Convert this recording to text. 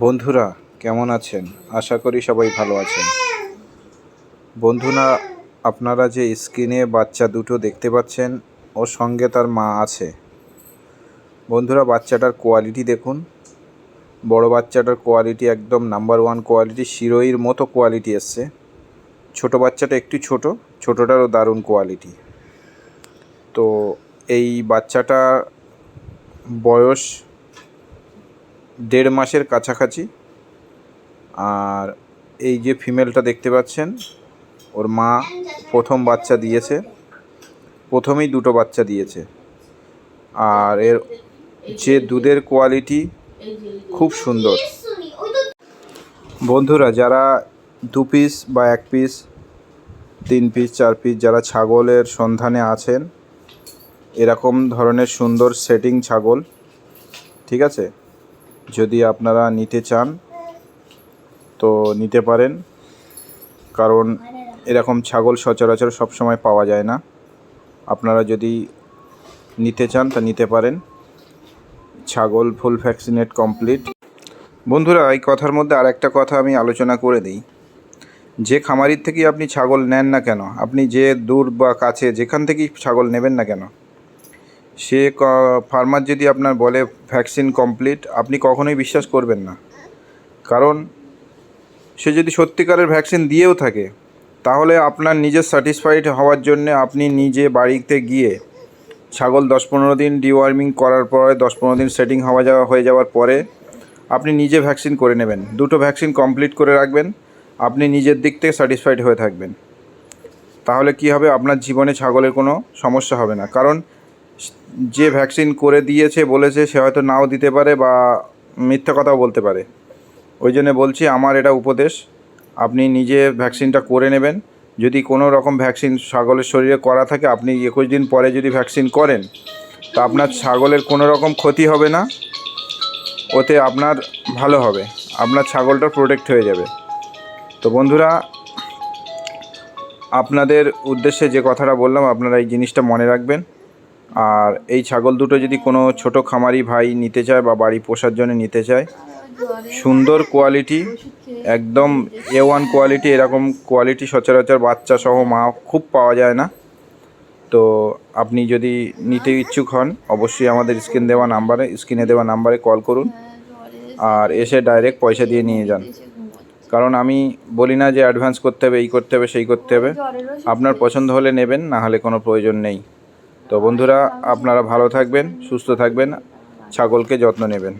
বন্ধুরা, কেমন আছেন? আশা করি সবাই ভালো আছেন। বন্ধুরা, আপনারা যে স্ক্রিনে বাচ্চা দুটো দেখতে পাচ্ছেন, ওর সঙ্গে তার মা আছে। বন্ধুরা, বাচ্চাটার কোয়ালিটি দেখুন। বড় বাচ্চাটার কোয়ালিটি একদম নাম্বার ওয়ান কোয়ালিটি শিরোইর মতো কোয়ালিটি এসছে। ছোট বাচ্চাটা একটু ছোট, ছোটোটারও দারুণ কোয়ালিটি তো এই বাচ্চাটা বয়স দেড় মাসের কাছাকাছি। আর এই যে ফিমেলটা দেখতে পাচ্ছেন, ওর মা প্রথম বাচ্চা দিয়েছে, প্রথমেই দুটো বাচ্চা দিয়েছে। আর এর যে দুধের কোয়ালিটি খুব সুন্দর। বন্ধুরা, যারা দু পিস বা এক পিস তিন পিস চার পিস যারা ছাগলের সন্ধানে আছেন, এরকম ধরনের সুন্দর সেটিং ছাগল, ঠিক আছে? যদি আপনারা নিতে চান, তো নিতে পারেন। কারণ এরকম ছাগল সচরাচর সবসময় পাওয়া যায় না। আপনারা যদি নিতে চান, তা নিতে পারেন। ছাগল ফুল ভ্যাকসিনেট কমপ্লিট। বন্ধুরা, এই কথার মধ্যে আর একটা কথা আমি আলোচনা করে দিই। যে খামারির থেকেই আপনি ছাগল নেন না কেন, আপনি যে দূর বা কাছে যেখান থেকেই ছাগল নেবেন না কেন সে ফার্মার যদি আপনার বলে ভ্যাকসিন কমপ্লিট, আপনি কখনোই বিশ্বাস করবেন না। কারণ, সে যদি সত্যিকারের ভ্যাকসিন দিয়েও থাকে, তাহলে আপনার নিজের স্যাটিসফাইড হওয়ার জন্য আপনি নিজে বাড়িতে গিয়ে ছাগল দশ পনেরো দিন ডিওয়ার্মিং করার পরে, দশ পনেরো দিন সেটিং হওয়া যাওয়া হয়ে যাওয়ার পরে আপনি নিজে ভ্যাকসিন করে নেবেন। দুটো ভ্যাকসিন কমপ্লিট করে রাখবেন, আপনি নিজের দিক থেকে স্যাটিসফাইড হয়ে থাকবেন। তাহলে কি হবে? আপনার জীবনে ছাগলের কোনো সমস্যা হবে না। কারণ যে ভ্যাকসিন করে দিয়েছে, বলেছে, সে হয়তো নাও দিতে পারে বা মিথ্যা কথাও বলতে পারে। ওই জন্য বলছি, আমার এটা উপদেশ। আপনি নিজে ভ্যাকসিনটা করে নেবেন। যদি কোনো রকম ভ্যাকসিন ছাগলের শরীরে করা থাকে, আপনি একুশ দিন পরে যদি ভ্যাকসিন করেন, তা আপনার ছাগলের কোনো রকম ক্ষতি হবে না। ওতে আপনার ভালো হবে। আপনার ছাগলটা প্রোটেক্ট হয়ে যাবে। তো বন্ধুরা, আপনাদের উদ্দেশ্যে যে কথাটা বললাম, আপনারা এই জিনিসটা মনে রাখবেন। আর এই ছাগল দুটো যদি কোনো ছোট খামারি ভাই নিতে চায় বা বাড়ি পোষার জন্য নিতে চায়, সুন্দর কোয়ালিটি একদম এ ওয়ান কোয়ালিটি এরকম কোয়ালিটি সচরাচর বাচ্চা সহ মা খুব পাওয়া যায় না। তো আপনি যদি নিতে ইচ্ছুক হন, অবশ্যই আমাদের স্ক্রিন দেওয়া নাম্বারে, স্ক্রিনে দেওয়া নাম্বারে কল করুন আর এসে ডাইরেক্ট পয়সা দিয়ে নিয়ে যান। কারণ আমি বলি না যে অ্যাডভান্স করতে হবে, এই করতে হবে, সেই করতে হবে। আপনার পছন্দ হলে নেবেন, না হলে কোনো প্রয়োজন নেই। তো বন্ধুরা আপনারা ভালো থাকবেন সুস্থ থাকবেন ছাগলকে যত্ন নেবেন।